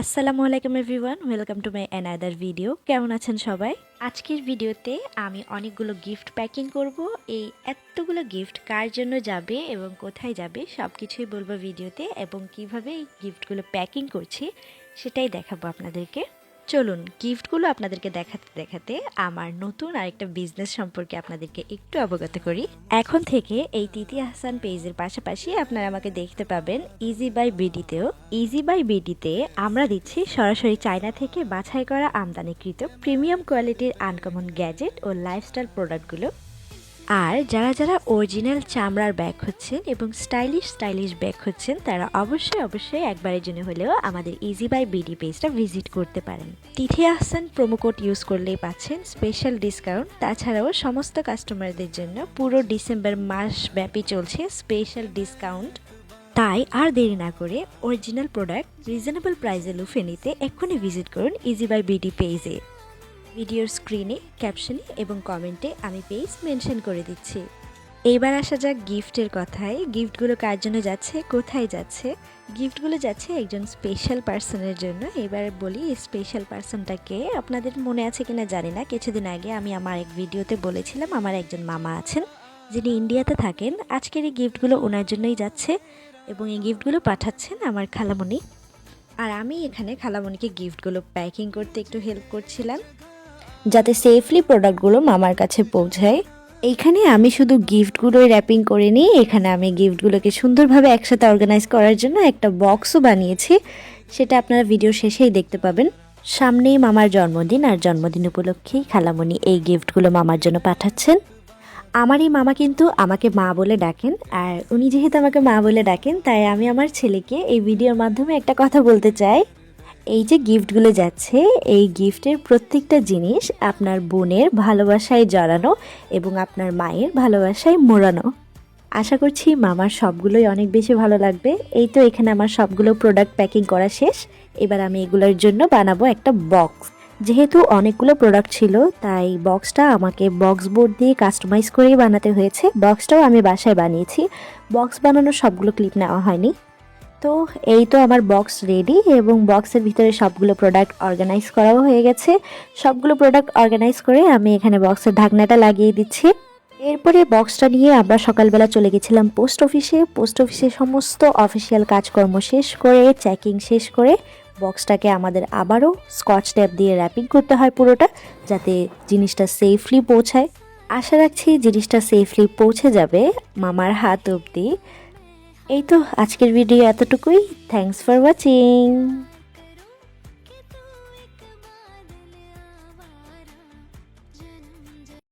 আসসালামু আলাইকুম everyone, welcome to my another video. কেমন আছেন সবাই? আজকের ভিডিওতে আমি অনেকগুলো গিফট প্যাকিং করব। এই এতগুলো গিফট কার জন্য যাবে এবং কোথায় যাবে সব কিছুই বলব ভিডিওতে এবং কীভাবে এই গিফটগুলো প্যাকিং করছি সেটাই দেখাবো আপনাদেরকে। চলুন গিফটগুলো আপনাদেরকে দেখাতে দেখাতে আমার নতুন আরেকটা বিজনেস সম্পর্কে আপনাদেরকে একটু অবগত করি। এখন থেকে এই তিতি হাসান পেজের পাশাপাশি আপনারা আমাকে দেখতে পাবেন ইজি বাই বিডিতেও ইজি বাই বিডিতে আমরা দিচ্ছি সরাসরি চায়না থেকে বাছাই করা আমদানিকৃত প্রিমিয়াম কোয়ালিটির আনকমন গ্যাজেট ও লাইফস্টাইল প্রোডাক্টগুলো আর যারা যারা অরিজিনাল চামড়ার ব্যাগ হচ্ছেন এবং স্টাইলিশ স্টাইলিশ ব্যাগ হচ্ছেন তারা অবশ্যই অবশ্যই একবারের জন্য হলেও আমাদের ইজি বাই বিডি পেজটা ভিজিট করতে পারেন। Tithi Ahsan promo code use করলেই পাচ্ছেন স্পেশাল ডিসকাউন্ট তাছাড়াও সমস্ত কাস্টমারদের জন্য পুরো ডিসেম্বর মাস ব্যাপী চলছে স্পেশাল ডিসকাউন্ট তাই আর দেরি না করে অরিজিনাল প্রোডাক্ট রিজনেবল প্রাইসে লুফে নিতে এক্ষুনি ভিজিট করুন ইজি বাই বিডি পেজে ভিডিওর স্ক্রিনে, ক্যাপশনে এবং কমেন্টে আমি পেজ মেনশন করে দিচ্ছি। এইবার আসা যাক গিফটের কথায়। গিফটগুলো কার জন্য যাচ্ছে, কোথায় যাচ্ছে? গিফটগুলো যাচ্ছে একজন স্পেশাল পার্সনের জন্য। এবার বলি স্পেশাল পার্সনটাকে আপনাদের মনে আছে কিনা জানি না। কিছুদিন আগে আমি আমার এক ভিডিওতে বলেছিলাম, আমার একজন মামা আছেন, যিনি ইন্ডিয়াতে থাকেন। আজকের এই গিফটগুলো ওনার জন্যই যাচ্ছে এবং এই গিফটগুলো পাঠাচ্ছেন আমার খালামণি। আর আমি এখানে খালামণিকে গিফটগুলো প্যাকিং করতে একটু হেল্প করছিলাম। যাতে সেফলি প্রোডাক্টগুলো মামার কাছে পৌঁছায়। এইখানে আমি শুধু গিফটগুলোই র্যাপিং করে নিই। এখানে আমি গিফটগুলোকে সুন্দরভাবে একসাথে অর্গানাইজ করার জন্য একটা বক্সও বানিয়েছি। সেটা আপনারা ভিডিও শেষেই দেখতে পাবেন। সামনেই মামার জন্মদিন আর জন্মদিন উপলক্ষেই খালামণি এই গিফটগুলো মামার জন্য পাঠাচ্ছেন। আমার এই মামা কিন্তু আমাকে মা বলে ডাকেন আর উনি যেহেতু আমাকে মা বলে ডাকেন, তাই আমি আমার ছেলেকে এই ভিডিওর মাধ্যমে একটা কথা বলতে চাই। এই যে গিফটগুলো যাচ্ছে, এই গিফটের প্রত্যেকটা জিনিস আপনার বোনের ভালোবাসায় জড়ানো এবং আপনার মায়ের ভালোবাসায় মোড়ানো। আশা করছি মামার সবগুলোই অনেক বেশি ভালো লাগবে। এই তো এখানে আমার সবগুলো প্রোডাক্ট প্যাকিং করা শেষ। এবার আমি এগুলোর জন্য বানাবো একটা বক্স যেহেতু অনেকগুলো প্রোডাক্ট ছিল, তাই বক্সটা আমাকে বক্স বোর্ড দিয়ে কাস্টমাইজ করেই বানাতে হয়েছে। বক্সটাও আমি বাসায় বানিয়েছি। বক্স বানানোর সবগুলো ক্লিপ নেওয়া হয়নি। তো এই তো আমার বক্স রেডি এবং বক্সের ভিতরে সবগুলো প্রোডাক্ট অর্গানাইজ করাও হয়ে গেছে। সবগুলো প্রোডাক্ট অর্গানাইজ করে আমি এখানে বক্সের ঢাকনাটা লাগিয়ে দিচ্ছি। এরপরে বক্সটা নিয়ে আমরা সকালবেলা চলে গেছিলাম পোস্ট অফিসে পোস্ট অফিসে সমস্ত অফিসিয়াল কাজকর্ম শেষ করে চেকিং শেষ করে বক্সটাকে আমাদের আবারও স্কচ ট্যাপ দিয়ে র্যাপিং করতে হয় পুরোটা যাতে জিনিসটা সেফলি পৌঁছায়। আশা রাখছি জিনিসটা সেফলি পৌঁছে যাবে মামার হাত অবধি। এই তো আজকের ভিডিও এতটুকুই। Thanks for watching